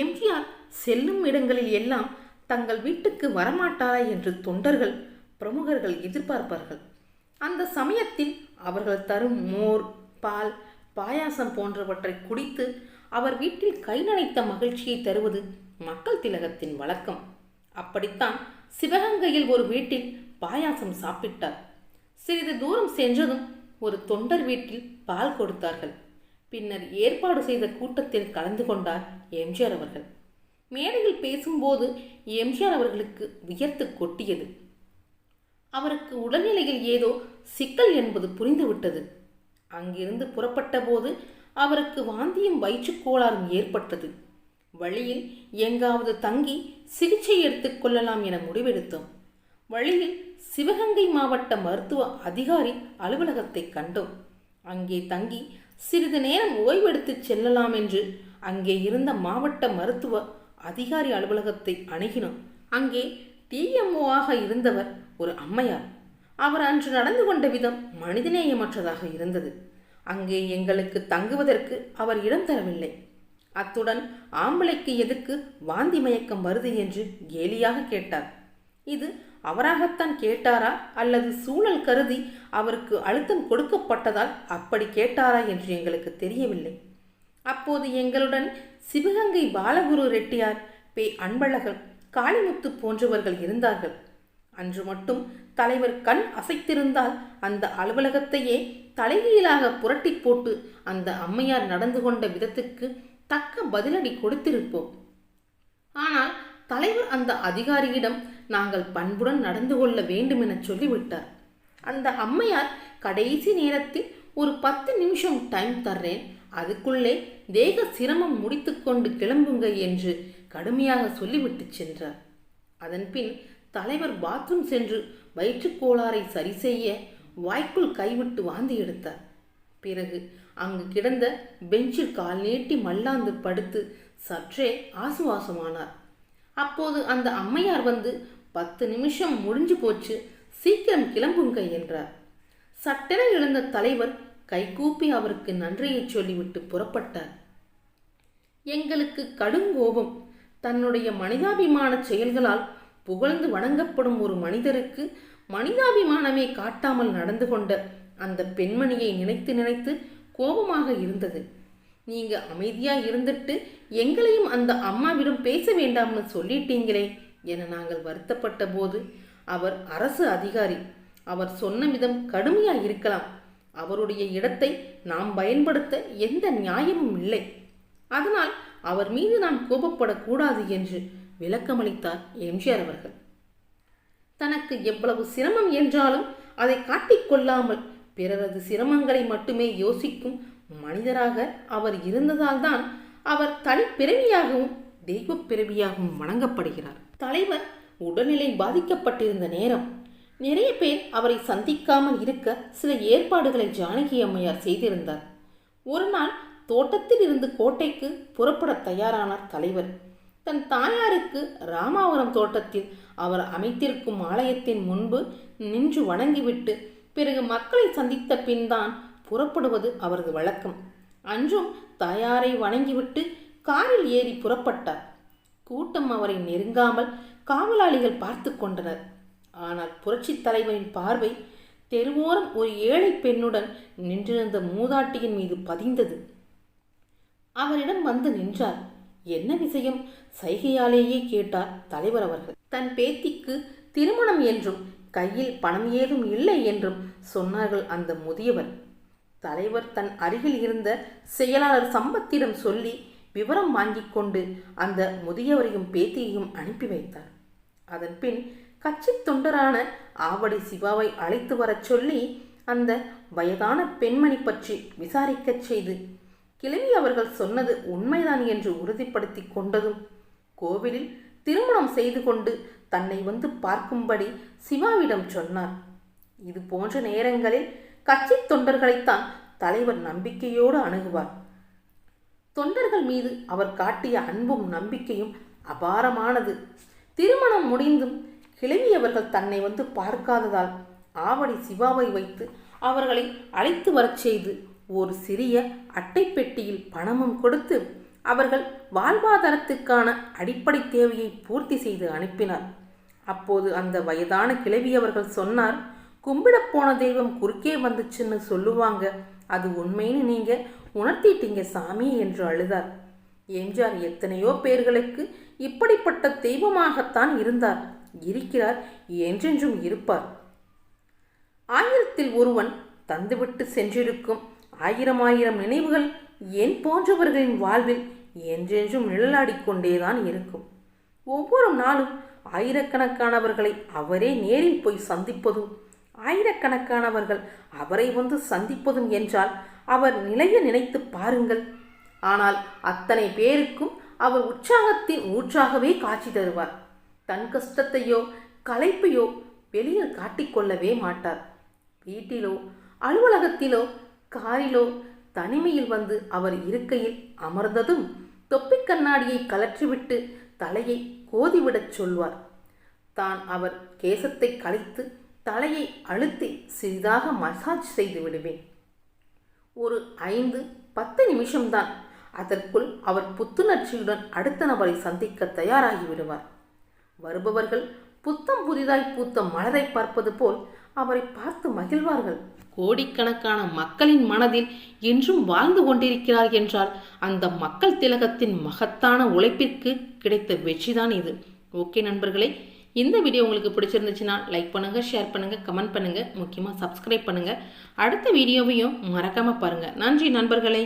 எம்ஜிஆர் செல்லும் இடங்களில் எல்லாம் தங்கள் வீட்டுக்கு வரமாட்டாரா என்று தொண்டர்கள் பிரமுகர்கள் எதிர்பார்ப்பார்கள். அந்த சமயத்தில் அவர்கள் தரும் மோர் பால் பாயாசம் போன்றவற்றை குடித்து அவர் வீட்டில் கை நனைத்த மகிழ்ச்சியை தருவது மக்கள் திலகத்தின் வழக்கம். அப்படித்தான் சிவகங்கையில் ஒரு வீட்டில் பாயாசம் சாப்பிட்டார். சிறிது தூரம் சென்றதும் ஒரு தொண்டர் வீட்டில் பால் கொடுத்தார்கள். பின்னர் ஏற்பாடு செய்த கூட்டத்தில் கலந்து கொண்டார் எம்ஜிஆர் அவர்கள். மேடையில் பேசும்போது எம்ஜிஆர் அவர்களுக்கு வியர்த்து கொட்டியது. அவருக்கு உடல்நிலையில் ஏதோ சிக்கல் என்பது புரிந்துவிட்டது. அங்கிருந்து புறப்பட்ட போது அவருக்கு வாந்தியும் வயிற்றுக் கோளாறும் ஏற்பட்டது. வழியில் எங்காவது தங்கி சிகிச்சை எடுத்துக்கொள்ளலாம் என முடிவெடுத்தோம். வழியில் சிவகங்கை மாவட்ட மருத்துவ அதிகாரி அலுவலகத்தை கண்டோம். அங்கே தங்கி சிறிது நேரம் ஓய்வெடுத்து செல்லலாம் என்று அங்கே இருந்த மாவட்ட மருத்துவ அதிகாரி அலுவலகத்தை அணுகினோம் அங்கே டிஎம்ஓவாக இருந்தவர் ஒரு அம்மையார். அவர் அன்று நடந்து கொண்ட விதம் மனிதநேயமற்றதாக இருந்தது. அங்கே எங்களுக்கு தங்குவதற்கு அவர் இடம் தரவில்லை. அத்துடன் ஆம்பளைக்கு எதுக்கு வாந்தி மயக்கம் வருது என்று கேலியாக கேட்டார். இது அவராகத்தான் கேட்டாரா? அல்லது சூழல் கருதி அவருக்கு அழுத்தம் கொடுக்கப்பட்டதால் அப்படி கேட்டாரா என்று எங்களுக்கு தெரியவில்லை. அப்போது எங்களுடன் சிவகங்கை பாலகுரு ரெட்டியார் பே அன்பழகன் காளிமுத்து போன்றவர்கள் இருந்தார்கள். அன்று மட்டும் தலைவர் கண் அசைத்திருந்தால் அந்த அலுவலகத்தையே தலைகீழாக புரட்டி போட்டு அந்த அம்மையார் நடந்து கொண்ட விதத்துக்கு தக்க பதிலடி கொடுத்திருப்போம். ஆனால் தலைவர் அந்த அதிகாரியிடம் நாங்கள் பண்புடன் நடந்து கொள்ள வேண்டும் என சொல்லிவிட்டார். அந்த அம்மையார் கடைசி நேரத்தில் ஒரு பத்து நிமிஷம் டைம் தர்றேன் அதுக்குள்ளே தேக சிரமம் முடித்துக்கொண்டு கிளம்புங்க என்று கடுமையாக சொல்லிவிட்டு சென்றார். அதன்பின் தலைவர் பாத்ரூம் சென்று வயிற்றுக்கோளாறை சரி செய்ய வாய்க்குள் கைவிட்டு வாந்தி எடுத்தார். பிறகு அங்கு கிடந்த பெஞ்சில் கால் நீட்டி மல்லாந்து படுத்து சற்றே ஆசுவாசமானார். அப்போது அந்த அம்மையார் வந்து பத்து நிமிஷம் முடிஞ்சு போச்சு சீக்கிரம் கிளம்புங்க என்றார். சட்டென எழுந்த தலைவர் கைகூப்பி அவருக்கு நன்றியை சொல்லிவிட்டு புறப்பட்டார். எங்களுக்கு கடுங்கோபம் தன்னுடைய மனிதாபிமான செயல்களால் புகழ்ந்து வணங்கப்படும் ஒரு மனிதருக்கு மனிதாபிமானமே காட்டாமல் நடந்து கொண்ட அந்த பெண்மணியை நினைத்து நினைத்து கோபமாக இருந்தது. நீங்க அமைதியா இருந்துட்டு எங்களையும் அந்த அம்மாவிடம் பேச வேண்டாம்னு சொல்லிட்டீங்களே என நாங்கள் வருத்தப்பட்ட போது அவர் அரசு அதிகாரி. அவர் சொன்ன விதம் கடுமையா இருக்கலாம். அவருடைய இடத்தை நாம் பயன்படுத்த எந்த நியாயமும் இல்லை. அதனால் அவர் மீது நாம் கோபப்படக்கூடாது என்று விளக்கமளித்தார் எம்ஜிஆர் அவர்கள். தனக்கு எவ்வளவு சிரமம் என்றாலும் அதை காட்டிக்கொள்ளாமல் பிறரது சிரமங்களை மட்டுமே யோசிக்கும் மனிதராக அவர் இருந்ததால்தான் அவர் தனிப்பிறவியாகவும் தெய்வ பிறவியாகவும் வணங்கப்படுகிறார். தலைவர் உடல்நிலை பாதிக்கப்பட்டிருந்த நேரம் நிறைய பேர் அவரை சந்திக்காமல் இருக்க சில ஏற்பாடுகளை ஜானகி அம்மையார் செய்திருந்தார். ஒரு நாள் தோட்டத்தில் இருந்து கோட்டைக்கு புறப்பட தயாரானார் தலைவர். தன் தாயாருக்கு ராமாவரம் தோட்டத்தில் அவர் அமைத்திருக்கும் ஆலயத்தின் முன்பு நின்று வணங்கிவிட்டு பிறகு மக்களை சந்தித்த பின்தான் புறப்படுவது அவரது வழக்கம். அன்றும் தாயாரை வணங்கிவிட்டு காரில் ஏறி புறப்பட்டார். கூட்டம் அவரை நெருங்காமல் காவலாளிகள் பார்த்து கொண்டனர். ஆனால் புரட்சித் தலைவரின் பார்வை தெருவோரம் ஒரு ஏழை பெண்ணுடன் நின்றிருந்த மூதாட்டியின் மீது பதிந்தது. அவரிடம் வந்து நின்றார். என்ன விஷயம்? சைகையாலேயே கேட்டார் தலைவர் அவர்கள். தன் பேத்திக்கு திருமணம் என்றும் கையில் பணம் ஏதும் இல்லை என்றும் சொன்னார்கள் அந்த முதியவர். தலைவர் தன் அருகில் இருந்த செயலாளர் சம்பத்திடம் சொல்லி விவரம் வாங்கிக் கொண்டு அந்த முதியவரையும் பேத்தியையும் அனுப்பி வைத்தார். அதன் பின் கட்சி தொண்டரான ஆவடி சிவாவை அழைத்து வரச் சொல்லி அந்த வயதான பெண்மணி பற்றி விசாரிக்கச் செய்து கிழவி அவர்கள் சொன்னது உண்மைதான் என்று உறுதிப்படுத்தி கொண்டதும் கோவிலில் திருமணம் செய்து கொண்டு தன்னை வந்து பார்க்கும்படி சிவாவிடம் சொன்னார். இது போன்ற நேரங்களில் கட்சி தொண்டர்களைத்தான் தலைவர் நம்பிக்கையோடு அணுகுவார். தொண்டர்கள் மீது அவர் காட்டிய அன்பும் நம்பிக்கையும் அபாரமானது. திருமணம் முடிந்தும் கிளவியவர்கள் தன்னை வந்து பார்க்காததால் ஆவடி சிவாவை வைத்து அவர்களை அழைத்து வரச் செய்து ஒரு சிறிய அட்டை பெட்டியில் பணமும் கொடுத்து அவர்கள் வாழ்வாதாரத்துக்கான அடிப்படை தேவையை பூர்த்தி செய்து அனுப்பினார். அப்போது அந்த வயதான கிழவி அவர்கள் சொன்னார் கும்பிடப் போன தெய்வம் குறுக்கே வந்துச்சுன்னு சொல்லுவாங்க. அது உண்மைன்னு நீங்க உணர்த்திட்டீங்க சாமி என்று அழுதார். எம்ஜிஆர் எத்தனையோ பேர்களுக்கு இப்படிப்பட்ட தெய்வமாகத்தான் இருந்தார். இருக்கிறார் என்றென்றும் இருப்பார். ஆயிரத்தில் ஒருவன் தந்துவிட்டு சென்றிருக்கும் ஆயிரம் ஆயிரம் நினைவுகள் என் போன்றவர்களின் வாழ்வில் என்றென்றும் நிழலாடிக்கொண்டேதான் இருக்கும். ஒவ்வொரு நாளும் ஆயிரக்கணக்கானவர்களை அவரே நேரில் போய் சந்திப்பதும் ஆயிரக்கணக்கானவர்கள் அவரை வந்து சந்திப்பதும் என்றால் அவர் நிலைய நினைத்து பாருங்கள். ஆனால் அத்தனை பேருக்கும் அவர் உற்சாகத்தின் ஊற்றாகவே காட்சி தருவார். தன் கஷ்டத்தையோ களைப்பையோ வெளியில் காட்டிக்கொள்ளவே மாட்டார். வீட்டிலோ அலுவலகத்திலோ காரிலோ தனிமையில் வந்து அவர் இருக்கையில் அமர்ந்ததும் தொப்பிக் கண்ணாடியை கலற்றிவிட்டு தலையை கோதிவிடச் சொல்வார். தான் அவர் கேசத்தை கழித்து தலையை அழுத்தி சிறிதாக மசாஜ் செய்து விடுவேன். ஒரு ஐந்து பத்து நிமிஷம்தான். அதற்குள் அவர் புத்துணர்ச்சியுடன் அடுத்த நபரை சந்திக்க தயாராகி விடுவார். வருபவர்கள் புத்தம் புதிதாய் பூத்த மலரை பார்ப்பது போல் அவரை பார்த்து மகிழ்வார்கள். கோடிக்கணக்கான மக்களின் மனதில் என்றும் வாழ்ந்து கொண்டிருக்கிறார் என்றால் அந்த மக்கள் திலகத்தின் மகத்தான உழைப்பிற்கு கிடைத்த வெற்றிதான் இது. ஓகே நண்பர்களே இந்த வீடியோ உங்களுக்கு பிடிச்சிருந்துச்சுன்னா லைக் பண்ணுங்கள் ஷேர் பண்ணுங்கள் கமெண்ட் பண்ணுங்கள் முக்கியமாக சப்ஸ்கிரைப் பண்ணுங்கள் அடுத்த வீடியோவையும் மறக்காமல் பாருங்கள் நன்றி நண்பர்களே.